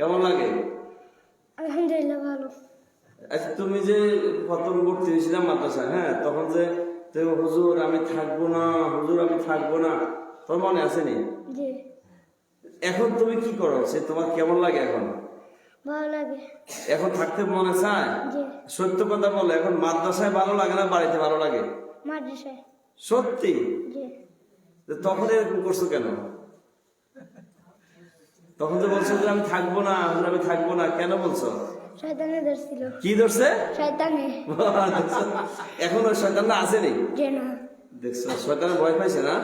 কেমন লাগে? আলহামদুলিল্লাহ ভালো। আচ্ছা তুমি যে প্রথম ভর্তি হয়েছিলাম মাদ্রাসায় হ্যাঁ তখন যে তুমি হুজুর আমি থাকব না হুজুর আমি থাকব না তোর মনে আসেনি? জি। এখন তুমি কি করো? সে তোমার কেমন লাগে এখন? ভালো লাগে। এখন থাকতে মনে চায়? সত্য কথা বলো এখন মাদ্রাসায় ভালো লাগে না বাড়িতে ভালো লাগে? মাদ্রাসায়। সত্যি? তখন এরকম করছ কেন? তখন তো বলছো যে আমি থাকব না আমি থাকব না কেন বলছো শয়তানে ধরছিল কি ধরছে শয়তানে এখন ওই শয়তানটা আসেনি দেখছ শয়তানের ভয় পাইছে না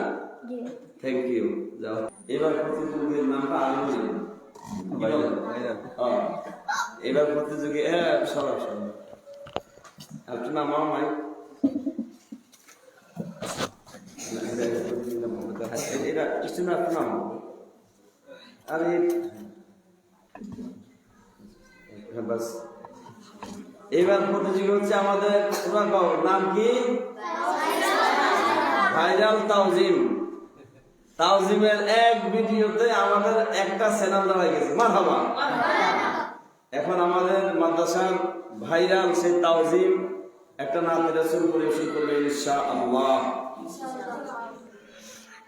থ্যাংক ইউ যাও এবার প্রতিযোগীর নামটা? হ্যাঁ। এবার প্রতিযোগী হ্যাঁ সরাব সরাব একটু নামাও মাই এটা কিছু না একটু নামাও আরে হ্যাঁ, এবার প্রতিযোগী হচ্ছে আমাদের নাম কি? ভাইরাল তাওজিম। তাওজিমের এক ভিডিওতে আমাদের একটা চ্যানেল দাঁড়ায় গেছে। মারহাবা। এখন আমাদের মাদ্রাসার ভাইরাল সেই তাওজিম একটা নাতে রাসূল পরিবেশন করবে ইনশাআল্লাহ।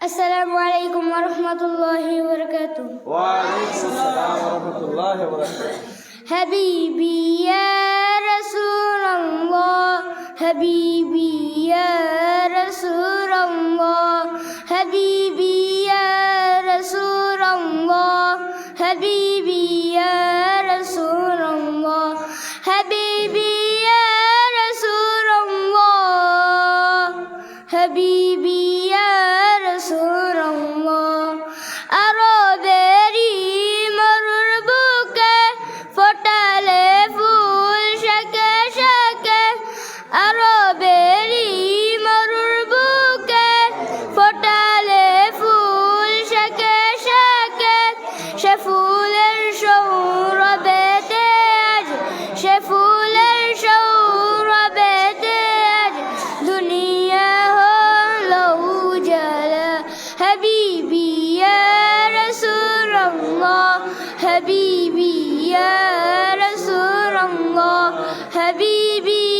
السلام عليكم ورحمة الله وبركاته. وعليكم السلام ورحمة الله وبركاته. حبيبي يا رسول الله حبيبي يا رسول الله حبيبي يا رسول الله حبيبي يا رسول الله حبيبي يا رسول الله حبيبي রাসূলুল্লাহ হাবিবি ইয়া রাসূলুল্লাহ হাবিবি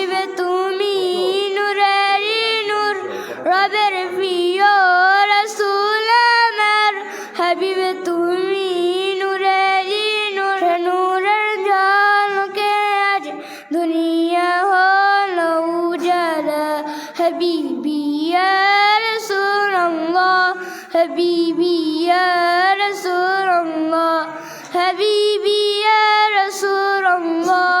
হাবিব তুমি নূরেরি নূর, রবের প্রিয় রাসূল আমার। হাবিব তুমি নূরেরি নূর, নূরের ঝলকে আজ দুনিয়া হলো উজালা। হাবিবি রাসূলুল্লাহ, হাবিবি ইয়া হাবিবি হাবিবি ইয়া রাসূলুল্লাহ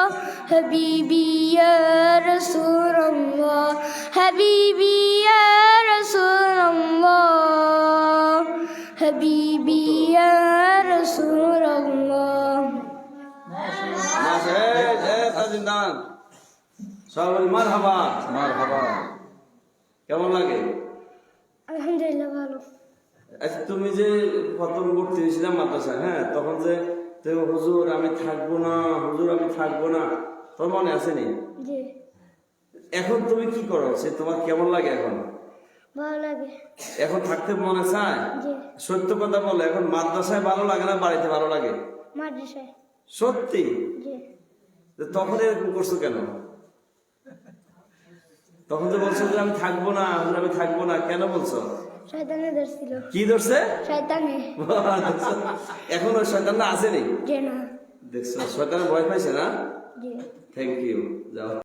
হাবিবি ইয়া রাসূলুল্লাহ হাবিবি ইয়া রাসূলুল্লাহ মাসে এ তাজিন্দান সবাই মারহাবা। মারহাবা। কেমন লাগে? আলহামদুলিল্লাহ ভালো। আচ্ছা তুমি যে প্রথম ভর্তি হয়েছিলাম মাদ্রাসায় হ্যাঁ তখন যে তুমি হুজুর আমি থাকব না হুজুর আমি থাকব না তোর মনে আসেনি? জি। এখন তুমি কি করো? সে তোমার কেমন লাগে এখন? ভালো লাগে। এখন থাকতে মনে চায়? সত্য কথা বলো এখন মাদ্রাসায় ভালো লাগে না বাড়িতে ভালো লাগে? মাদ্রাসায়। সত্যি? তখন এরকম করছ কেন? তখন তো বলছো যে আমি থাকব না আমি থাকব না কেন বলছো? শয়তানে ধরছিল। কি ধরছে? শয়তানে। এখন ওই শয়তানটা আসেনি? দেখছ শয়তানের ভয় পাইছে না? থ্যাংক ইউ যাও।